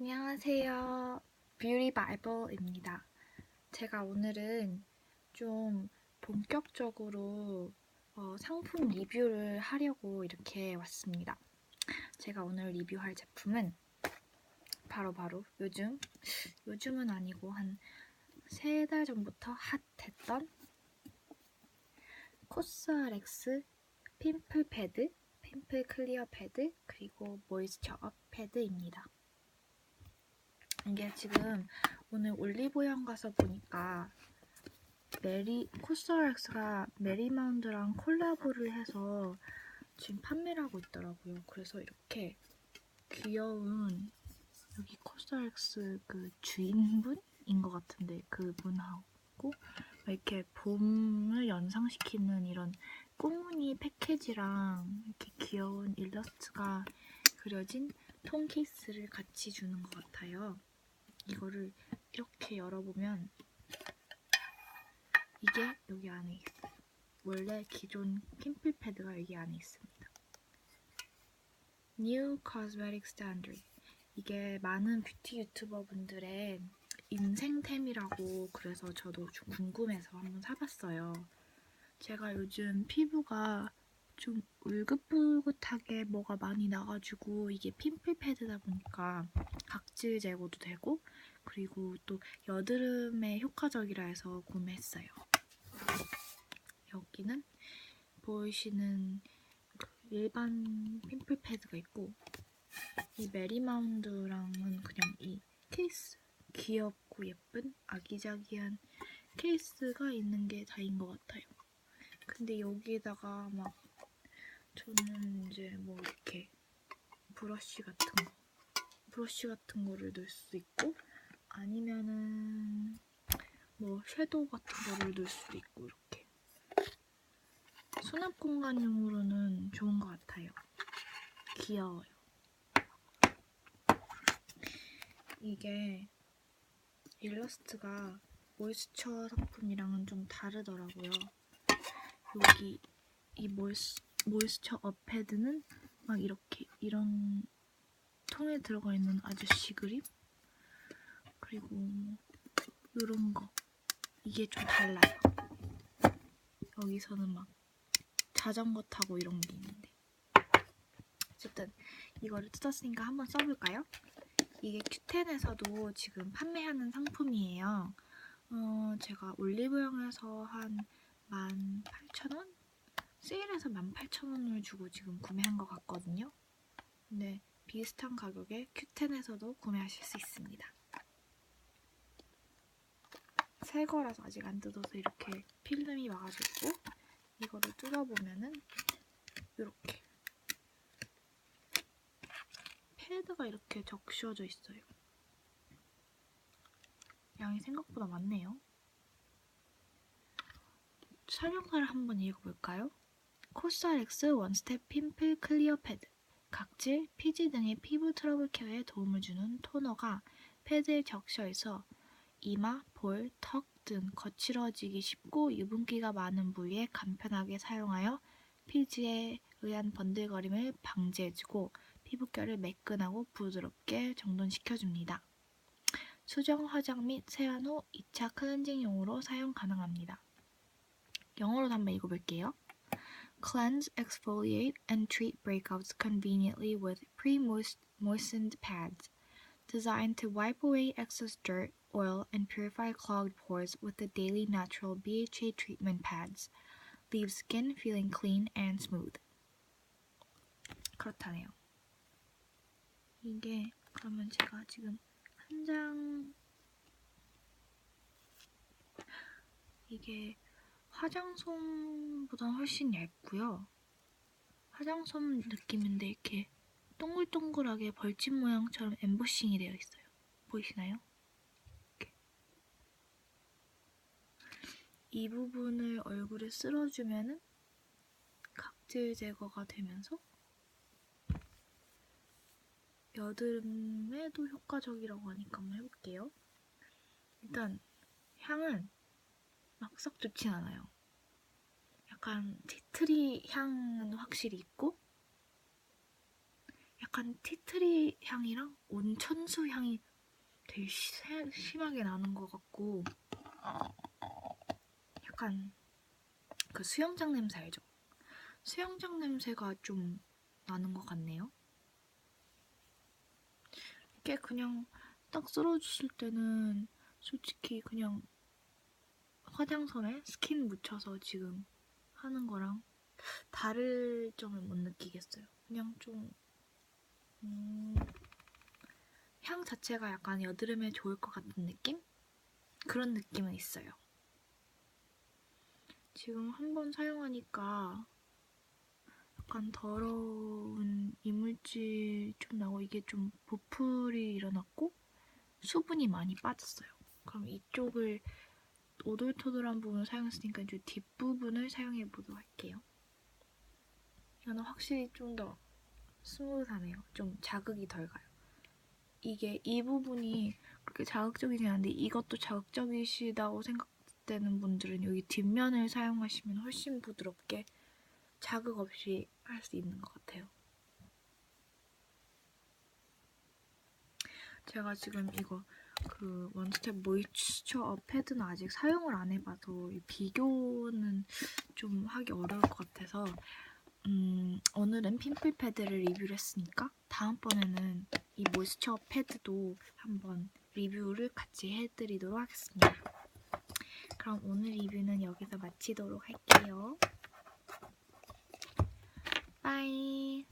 안녕하세요. 뷰티 바이블입니다. 제가 오늘은 좀 본격적으로 어, 상품 리뷰를 하려고 이렇게 왔습니다. 제가 오늘 리뷰할 제품은 바로바로 요즘, 요즘은 아니고 한 세 달 전부터 핫했던 코스알엑스 핀플 패드, 핀플 클리어 패드, 그리고 모이스처 업 패드입니다. 이게 지금 오늘 올리브영 가서 보니까 메리 코스알엑스가 메리마운드랑 콜라보를 해서 지금 판매를 하고 있더라고요. 그래서 이렇게 귀여운 여기 코스알엑스 그 주인분인 것 같은데 그분하고 이렇게 봄을 연상시키는 이런 꽃무늬 패키지랑 이렇게 귀여운 일러스트가 그려진 통 케이스를 같이 주는 것 같아요. 이거를 이렇게 열어보면 이게 여기 안에 있어요. 원래 기존 핀플 패드가 여기 안에 있습니다. New Cosmetic Standard. 이게 많은 뷰티 유튜버 분들의 인생템이라고 그래서 저도 좀 궁금해서 한번 사봤어요. 제가 요즘 피부가 좀 울긋불긋하게 뭐가 많이 나가지고 이게 핀플 패드다 보니까 각질 제거도 되고 그리고 또 여드름에 효과적이라 해서 구매했어요. 여기는 보이시는 그 일반 핀플 패드가 있고 이 메리마운드랑은 그냥 이 케이스 귀엽고 예쁜 아기자기한 케이스가 있는 게 다인 것 같아요. 근데 여기에다가 막 저는 이제 뭐 이렇게 브러쉬 같은 거 브러쉬 같은 거를 넣을 수 있고 아니면은 뭐 섀도우 같은 거를 넣을 수도 있고 이렇게 수납 공간용으로는 좋은 것 같아요. 귀여워요. 이게 일러스트가 모이스처 상품이랑은 좀 다르더라고요. 여기 이 모이스, 모이스처 업 패드는 막 이렇게 이런 통에 들어가 있는 아저씨 그림 그리고 이런 거 이게 좀 달라요. 여기서는 막 자전거 타고 이런 게 있는데 어쨌든 이거를 뜯었으니까 한번 써볼까요? 이게 큐텐에서도 지금 판매하는 상품이에요. 어, 제가 올리브영에서 한 18,000원? 세일해서 18,000원을 주고 지금 구매한 것 같거든요. 근데 비슷한 가격에 큐텐에서도 구매하실 수 있습니다. 새 거라서 아직 안 뜯어서 이렇게 필름이 와가지고 이거를 뜯어보면은 이렇게 패드가 이렇게 적셔져 있어요. 양이 생각보다 많네요. 설명서를 한번 읽어볼까요? 코스알엑스 원스텝 핀플 클리어 패드 각질, 피지 등의 피부 트러블 케어에 도움을 주는 토너가 패드에 적셔 있어 이마, 볼, 턱 등 거칠어지기 쉽고 유분기가 많은 부위에 간편하게 사용하여 피지에 의한 번들거림을 방지해주고 피부결을 매끈하고 부드럽게 정돈시켜줍니다. 수정, 화장 및 세안 후 2차 클렌징용으로 사용 가능합니다. 영어로도 한번 읽어볼게요. Cleanse, exfoliate, and treat breakouts conveniently with pre-moistened pads. Designed to wipe away excess dirt, oil, and purify clogged pores with the daily natural BHA treatment pads. Leave skin feeling clean and smooth. 그렇다네요. 이게 그러면 제가 지금 한 장 이게 화장솜보다 훨씬 얇고요. 화장솜 느낌인데 이렇게 동글동글하게 벌집 모양처럼 엠보싱이 되어 있어요. 보이시나요? 이렇게. 이 부분을 얼굴에 쓸어주면은 각질 제거가 되면서 여드름에도 효과적이라고 하니까 한번 해볼게요. 일단 향은 막 썩 좋진 않아요. 약간 티트리 향은 확실히 있고 약간 티트리 향이랑 온천수 향이 되게 시- 심하게 나는 것 같고 약간 그 수영장 냄새 알죠? 수영장 냄새가 좀 나는 것 같네요. 이게 그냥 딱 쓸어줬을 때는 솔직히 그냥 화장솜에 스킨 묻혀서 지금 하는 거랑 다를 점을 못 느끼겠어요. 그냥 좀, 음, 향 자체가 약간 여드름에 좋을 것 같은 느낌? 그런 느낌은 있어요. 지금 한 번 사용하니까 약간 더러운 이물질 좀 나고 이게 좀 보풀이 일어났고 수분이 많이 빠졌어요. 그럼 이쪽을 오돌토돌한 부분을 사용했으니까 이제 뒷부분을 사용해 보도록 할게요. 이거는 확실히 좀 더 스무스하네요. 좀 자극이 덜 가요. 이게 이 부분이 그렇게 자극적이진 않은데 이것도 자극적이시다고 생각되는 분들은 여기 뒷면을 사용하시면 훨씬 부드럽게 자극 없이 할 수 있는 것 같아요. 제가 지금 이거 그 원스텝 모이스처 패드는 아직 사용을 안 해봐서 이 비교는 좀 하기 어려울 것 같아서 음, 오늘은 핀플 패드를 리뷰를 했으니까 다음번에는 이 모이스처 패드도 한번 리뷰를 같이 해드리도록 하겠습니다. 그럼 오늘 리뷰는 여기서 마치도록 할게요. 빠이